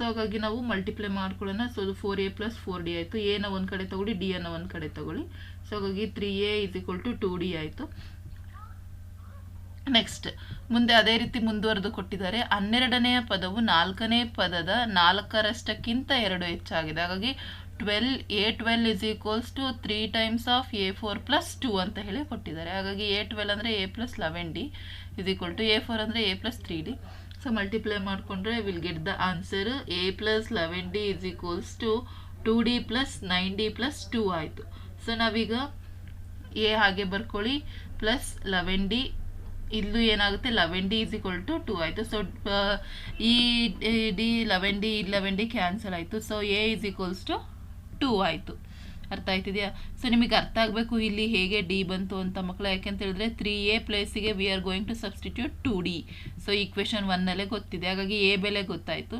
ಸೊ ಹಾಗಾಗಿ ನಾವು ಮಲ್ಟಿಪ್ಲೈ ಮಾಡ್ಕೊಳ್ಳೋಣ. ಸೊ ಅದು four a plus four d ಆಯಿತು. ಎನ ಒಂದು ಕಡೆ ತೊಗೊಳ್ಳಿ ಡಿ ಅನ್ನು ಒಂದು ಕಡೆ ತಗೊಳ್ಳಿ. ಸೊ ಹಾಗಾಗಿ three a is equal to two d ಆಯಿತು. ನೆಕ್ಸ್ಟ್ ಮುಂದೆ ಅದೇ ರೀತಿ ಮುಂದುವರೆದು ಕೊಟ್ಟಿದ್ದಾರೆ. ಹನ್ನೆರಡನೆಯ ಪದವು ನಾಲ್ಕನೇ ಪದದ ನಾಲ್ಕರಷ್ಟಕ್ಕಿಂತ ಎರಡು ಹೆಚ್ಚಾಗಿದೆ. ಹಾಗಾಗಿ twelve a twelve is equals to three times of a four plus two ಅಂತ ಹೇಳಿ ಕೊಟ್ಟಿದ್ದಾರೆ. ಹಾಗಾಗಿ ಎ ಟ್ವೆಲ್ ಅಂದರೆ a plus eleven d is equal to a four ಅಂದರೆ a plus three d so multiply ಮಾಡಿಕೊಂಡ್ರೆ will get the answer a plus eleven d is equals to two d plus nine d plus two ಆಯಿತು. ಸೊ ನಾವೀಗ ಎ ಹಾಗೆ ಬರ್ಕೊಳ್ಳಿ. ಪ್ಲಸ್ ಲೆವೆನ್ ಡಿ ಇಲ್ಲೂ ಏನಾಗುತ್ತೆ? Eleven d is equal to two ಆಯಿತು. ಸೊ ಈ d eleven d eleven d cancel ಆಯಿತು. So a is equals to two ಆಯಿತು. ಅರ್ಥ ಆಯ್ತಿದೆಯಾ ಸೊ ನಿಮಗೆ ಅರ್ಥ ಆಗಬೇಕು ಇಲ್ಲಿ ಹೇಗೆ ಡಿ ಬಂತು ಅಂತ ಮಕ್ಕಳು ಯಾಕೆಂತ ಹೇಳಿದ್ರೆ ತ್ರೀ ಎ ಪ್ಲೇಸಿಗೆ we are going to substitute two d so equation ಒನ್ನಲ್ಲೇ ಗೊತ್ತಿದೆ. ಹಾಗಾಗಿ ಎ ಬೆಲೆ ಗೊತ್ತಾಯಿತು.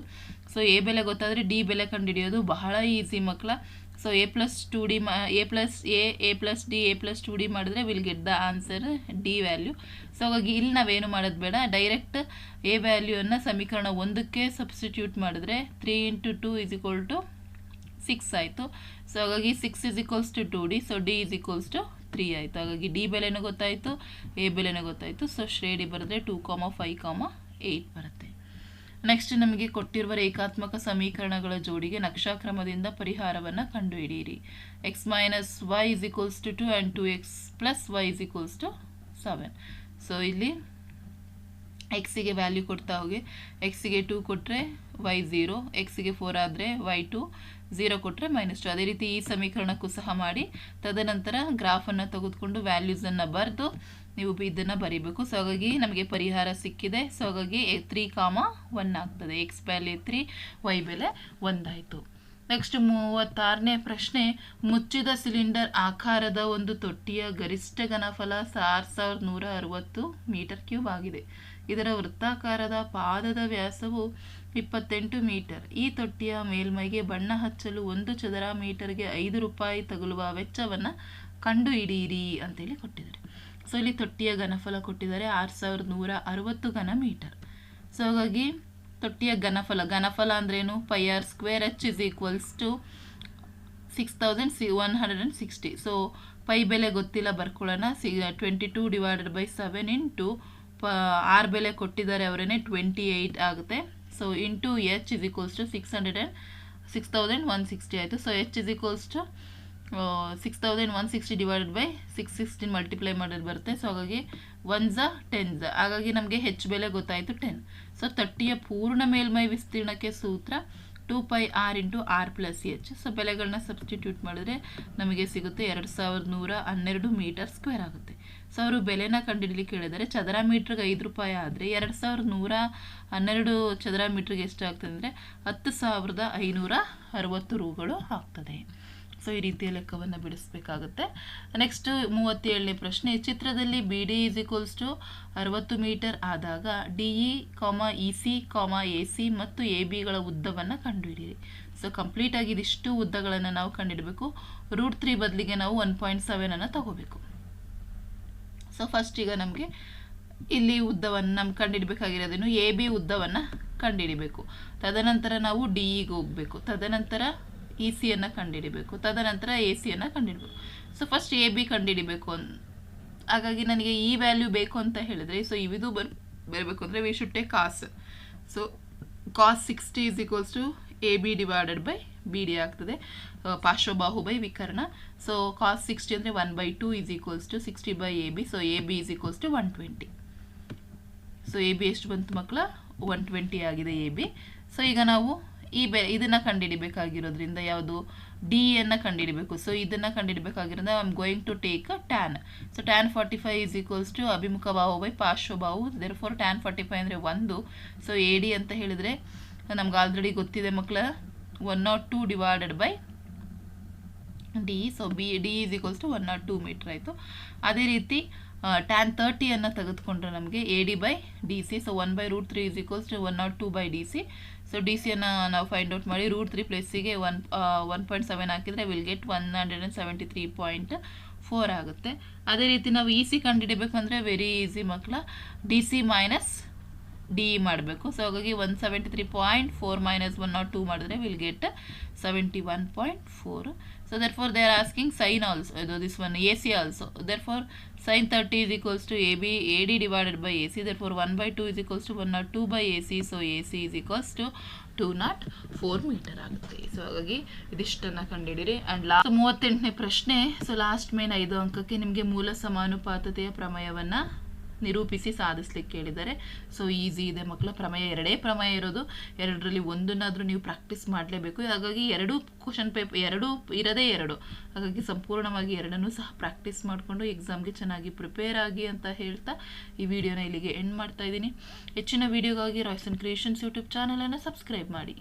ಸೊ ಎ ಬೆಲೆ ಗೊತ್ತಾದರೆ ಡಿ ಬೆಲೆ ಕಂಡುಹಿಡಿಯೋದು ಬಹಳ ಈಸಿ ಮಕ್ಕಳ so a plus two d ಮಾ a plus a a plus d a plus two d ಮಾಡಿದ್ರೆ will get the answer d value so ಹಾಗಾಗಿ ಇಲ್ಲಿ ನಾವೇನು ಮಾಡೋದು ಬೇಡ. ಡೈರೆಕ್ಟ್ ಎ ವ್ಯಾಲ್ಯೂವನ್ನು ಸಮೀಕರಣ ಒಂದಕ್ಕೆ ಸಬ್ಸ್ಟಿಟ್ಯೂಟ್ ಮಾಡಿದ್ರೆ three into two is equal to six ಆಯಿತು. ಸೊ ಹಾಗಾಗಿ six is equals to two d so d is equals to three ಆಯಿತು. ಹಾಗಾಗಿ ಡಿ ಬೆಲೆನೂ ಗೊತ್ತಾಯಿತು ಎ ಬೆಲೆನೂ ಗೊತ್ತಾಯಿತು. ಸೊ ಶ್ರೇಡಿ ಬರೆದ್ರೆ ಟೂ ಕಾಮ ಫೈವ್ ಕಾಮ ಏಯ್ಟ್ ಬರುತ್ತೆ. ನೆಕ್ಸ್ಟ್ ನಮಗೆ ಕೊಟ್ಟಿರುವ ರೇಖಾತ್ಮಕ ಸಮೀಕರಣಗಳ ಜೋಡಿಗೆ ನಕ್ಷಾಕ್ರಮದಿಂದ ಪರಿಹಾರವನ್ನು ಕಂಡುಹಿಡಿಯಿರಿ. X minus y is equals to two and two x plus y is equals to seven so ಇಲ್ಲಿ ಎಕ್ಸಿಗೆ ವ್ಯಾಲ್ಯೂ ಕೊಡ್ತಾ ಹೋಗಿ. ಎಕ್ಸಿಗೆ ಟೂ ಕೊಟ್ಟರೆ ವೈ ಝೀರೋ ಎಕ್ಸಿಗೆ ಫೋರ್ ಆದರೆ ವೈ ಟು ಝೀರೋ ಕೊಟ್ಟರೆ ಮೈನಸ್ ಟು ಅದೇ ರೀತಿ ಈ ಸಮೀಕರಣಕ್ಕೂ ಸಹ ಮಾಡಿ, ತದನಂತರ ಗ್ರಾಫನ್ನು ತೆಗೆದುಕೊಂಡು ವ್ಯಾಲ್ಯೂಸನ್ನು ಬರೆದು ನೀವು ಇದನ್ನು ಬರೀಬೇಕು. ಸೊ ಹಾಗಾಗಿ ನಮಗೆ ಪರಿಹಾರ ಸಿಕ್ಕಿದೆ. ಸೊ ಹಾಗಾಗಿ ತ್ರೀ ಕಾಮ ಒನ್ ಆಗ್ತದೆ. ಎಕ್ಸ್ ವ್ಯಾಲ್ಯೂ ತ್ರೀ ವೈ ಬೆಲೆ ಒಂದಾಯಿತು ನೆಕ್ಸ್ಟ್ ಮೂವತ್ತಾರನೇ ಪ್ರಶ್ನೆ, ಮುಚ್ಚಿದ ಸಿಲಿಂಡರ್ ಆಕಾರದ ಒಂದು ತೊಟ್ಟಿಯ ಗರಿಷ್ಠ ಘನಫಲ ಆರು ಸಾವಿರದ ನೂರ ಅರವತ್ತು ಮೀಟರ್ ಕ್ಯೂಬ್ ಆಗಿದೆ. ಇದರ ವೃತ್ತಾಕಾರದ ಪಾದದ ವ್ಯಾಸವು ಇಪ್ಪತ್ತೆಂಟು ಮೀಟರ್. ಈ ತೊಟ್ಟಿಯ ಮೇಲ್ಮೈಗೆ ಬಣ್ಣ ಹಚ್ಚಲು ಒಂದು ಚದರ ಮೀಟರ್ಗೆ ಐದು ರೂಪಾಯಿ ತಗುಲುವ ವೆಚ್ಚವನ್ನು ಕಂಡುಹಿಡಿಯಿರಿ ಅಂತೇಳಿ ಕೊಟ್ಟಿದ್ದಾರೆ. ಸೊ, ಇಲ್ಲಿ ತೊಟ್ಟಿಯ ಘನಫಲ ಕೊಟ್ಟಿದ್ದಾರೆ ಆರು ಸಾವಿರದ ನೂರ ಅರವತ್ತು ಘನ ಮೀಟರ್. ಸೊ, ಹಾಗಾಗಿ ತೊಟ್ಟಿಯ ಘನಫಲ ಘನಫಲ ಅಂದ್ರೇನು? Pi r square h is equals to six thousand C one hundred and sixty so pi ಬೆಲೆ ಗೊತ್ತಿಲ್ಲ ಬರ್ಕೊಳ್ಳೋಣ. C twenty two divided by seven into ಪ ಆರು ಬೆಲೆ ಕೊಟ್ಟಿದ್ದಾರೆ ಅವರೇ ಟ್ವೆಂಟಿ ಏಯ್ಟ್ ಆಗುತ್ತೆ. So into h is equals to six hundred and six thousand one sixty ಆಯಿತು so h is equals to six thousand one sixty divided by six sixteen multiply ಮಾಡೋದು ಬರುತ್ತೆ. ಸೊ ಹಾಗಾಗಿ ಒನ್ ಝ ಹಾಗಾಗಿ ನಮಗೆ ಹೆಚ್ ಬೆಲೆ ಗೊತ್ತಾಯಿತು ಟೆನ್ ಸೊ ತಟ್ಟಿಯ ಪೂರ್ಣ ಮೇಲ್ಮೈ ವಿಸ್ತೀರ್ಣಕ್ಕೆ ಸೂತ್ರ two pi r into r plus h so ಬೆಲೆಗಳನ್ನ ಸಬ್ಸ್ಟಿಟ್ಯೂಟ್ ಮಾಡಿದ್ರೆ ನಮಗೆ ಸಿಗುತ್ತೆ ಎರಡು ಸಾವಿರದ ನೂರ ಹನ್ನೆರಡು ಮೀಟರ್ ಸ್ಕ್ವೇರ್ ಆಗುತ್ತೆ. ಸೊ ಅವರು ಬೆಲೆನ ಕಂಡುಹಿಡಲಿಕ್ಕೆ ಹೇಳಿದರೆ ಚದರ ಮೀಟ್ರಿಗೆ ಐದು ರೂಪಾಯಿ ಆದರೆ ಎರಡು ಸಾವಿರದ ನೂರ ಹನ್ನೆರಡು ಚದರ ಮೀಟ್ರಿಗೆ ಎಷ್ಟು ಆಗ್ತದೆ ಅಂದರೆ ಹತ್ತು ಸಾವಿರದ ಐನೂರ ಅರವತ್ತು ರೂಗಳು ಆಗ್ತದೆ. ಸೊ, ಈ ರೀತಿಯ ಲೆಕ್ಕವನ್ನು ಬಿಡಿಸಬೇಕಾಗುತ್ತೆ. ನೆಕ್ಸ್ಟ್ ಮೂವತ್ತೇಳನೇ ಪ್ರಶ್ನೆ, ಚಿತ್ರದಲ್ಲಿ B D is equals to ಅರವತ್ತು ಮೀಟರ್ ಆದಾಗ D E comma E C comma A C ಮತ್ತು ಎ ಬಿಗಳ ಉದ್ದವನ್ನು ಕಂಡುಹಿಡಿಯಿರಿ. ಸೊ ಕಂಪ್ಲೀಟಾಗಿ ಇದಿಷ್ಟು ಉದ್ದಗಳನ್ನು ನಾವು ಕಂಡುಹಿಡಬೇಕು ರೂಟ್ ತ್ರೀ ಬದಲಿಗೆ ನಾವು ಒನ್ ಪಾಯಿಂಟ್ ಸೆವೆನನ್ನು ತಗೋಬೇಕು. ಸೊ ಫಸ್ಟ್ ಈಗ ನಮಗೆ ಇಲ್ಲಿ ಉದ್ದವನ್ನು ನಮ್ಗೆ ಕಂಡುಹಿಡಬೇಕಾಗಿರೋದೇನು ಎ ಬಿ ಉದ್ದವನ್ನು ಕಂಡುಹಿಡಿಬೇಕು ತದನಂತರ ನಾವು ಡಿ ಇಗೆ ಹೋಗಬೇಕು. ತದನಂತರ ಇ ಸಿಯನ್ನು ಕಂಡುಹಿಡಿಬೇಕು ತದನಂತರ ಎ ಸಿಯನ್ನು ಕಂಡುಹಿಡಬೇಕು ಸೊ ಫಸ್ಟ್ ಎ ಬಿ ಕಂಡುಹಿಡಿಬೇಕು ಅನ್, ಹಾಗಾಗಿ ನನಗೆ ಈ ವ್ಯಾಲ್ಯೂ ಬೇಕು ಅಂತ ಹೇಳಿದ್ರೆ ಸೊ ಇವಿದು ಬರ್ ಬರಬೇಕು ಅಂದರೆ we should take cos so cos sixty is equals to A B divided by B D ಆಗ್ತದೆ. ಪಾರ್ಶ್ವಬಾಹು ಬೈ ವಿಕರ್ಣ. ಸೊ ಕಾಸ್ ಸಿಕ್ಸ್ಟಿ ಅಂದರೆ one by two is equals to sixty by A B so A B is equals to one twenty so A B ಎಷ್ಟು ಬಂತು ಮಕ್ಕಳ? ಒನ್ ಟ್ವೆಂಟಿ ಆಗಿದೆ ಎ ಬಿ ಸೊ ಈಗ ನಾವು ಈ ಬೆ ಇದನ್ನು ಕಂಡುಹಿಡಿಬೇಕಾಗಿರೋದ್ರಿಂದ ಯಾವುದು? ಡಿ ಅನ್ನು ಕಂಡುಹಿಡಬೇಕು ಸೊ ಇದನ್ನು ಕಂಡುಹಿಡಬೇಕಾಗಿರೋದ್ರಿಂದ I am going to take a tan so tan forty five is equals to ಅಭಿಮುಖ ಬಾಹು ಬೈ ಪಾರ್ಶ್ವಬಾಹು therefore tan forty five ಅಂದರೆ ಒಂದು. ಸೊ ಎ ಡಿ ಅಂತ ಹೇಳಿದರೆ, ನಮ್ಗೆ ಆಲ್ರೆಡಿ ಗೊತ್ತಿದೆ ಮಕ್ಕಳ. One naught two divided by D so B D is equals to one naught two metre ಆಯಿತು? ಅದೇ ರೀತಿ ಟ್ಯಾನ್ ತರ್ಟಿಯನ್ನು ತೆಗೆದುಕೊಂಡ್ರೆ ನಮಗೆ A D by D C so one by root three is equals to one naught two by D C so D ಸಿಯನ್ನು ನಾವು ಫೈಂಡ್ ಔಟ್ ಮಾಡಿ ರೂಟ್ ತ್ರೀ ಪ್ಲೇಸಿಗೆ ಒನ್ ಒನ್ ಪಾಯಿಂಟ್ ಸೆವೆನ್ ಹಾಕಿದರೆ will get one hundred and seventy three point four ಆಗುತ್ತೆ. ಅದೇ ರೀತಿ ನಾವು ಇ ಸಿ ಕಂಡುಹಿಡಬೇಕಂದ್ರೆ ವೆರಿ ಈಸಿ ಮಕ್ಕಳ. ಡಿ ಸಿ ಮೈನಸ್ ಡಿ ಮಾಡಬೇಕು. ಸೊ ಹಾಗಾಗಿ one seventy three point four minus one naught two ಮಾಡಿದ್ರೆ will get seventy one point four so therefore they are asking sine also ಇದು this one A C also therefore sine thirty is equals to AB AD divided by AC therefore 1 by 2 is equals to 1 not 2 by AC so AC is equals to two naught four metre ಆಗುತ್ತೆ. ಸೊ ಹಾಗಾಗಿ ಇದಿಷ್ಟನ್ನು ಕಂಡುಹಿಡಿರಿ ಆ್ಯಂಡ್ ಲಾಸ್ಟ್ ಮೂವತ್ತೆಂಟನೇ ಪ್ರಶ್ನೆ. ಸೊ ಲಾಸ್ಟ್ ಮೇನ್ ಐದು ಅಂಕಕ್ಕೆ ನಿಮಗೆ ಮೂಲ ಸಮಾನುಪಾತತೆಯ ಪ್ರಮೇಯವನ್ನು ನಿರೂಪಿಸಿ ಸಾಧಿಸ್ಲಿಕ್ಕೆ ಹೇಳಿದ್ದಾರೆ ಸೊ ಈಸಿ ಇದೆ ಮಕ್ಕಳ. ಪ್ರಮೇಯ ಎರಡೇ ಪ್ರಮೇಯ ಇರೋದು. ಎರಡರಲ್ಲಿ ಒಂದನ್ನಾದರೂ ನೀವು ಪ್ರಾಕ್ಟೀಸ್ ಮಾಡಲೇಬೇಕು. ಹಾಗಾಗಿ ಎರಡು ಕ್ವಶನ್ ಪೇಪರ್ ಎರಡು ಇರದೇ ಎರಡು. ಹಾಗಾಗಿ ಸಂಪೂರ್ಣವಾಗಿ ಎರಡನ್ನೂ ಸಹ ಪ್ರಾಕ್ಟೀಸ್ ಮಾಡಿಕೊಂಡು ಎಕ್ಸಾಮ್ಗೆ ಚೆನ್ನಾಗಿ ಪ್ರಿಪೇರ್ ಆಗಿ ಅಂತ ಹೇಳ್ತಾ ಈ ವಿಡಿಯೋನ ಇಲ್ಲಿಗೆ ಎಂಡ್ ಮಾಡ್ತಾ ಇದ್ದೀನಿ. ಹೆಚ್ಚಿನ ವಿಡಿಯೋಗಾಗಿ ರಾಯ್ಸನ್ ಕ್ರಿಯೇಷನ್ಸ್ ಯೂಟ್ಯೂಬ್ ಚಾನಲನ್ನು ಸಬ್ಸ್ಕ್ರೈಬ್ ಮಾಡಿ.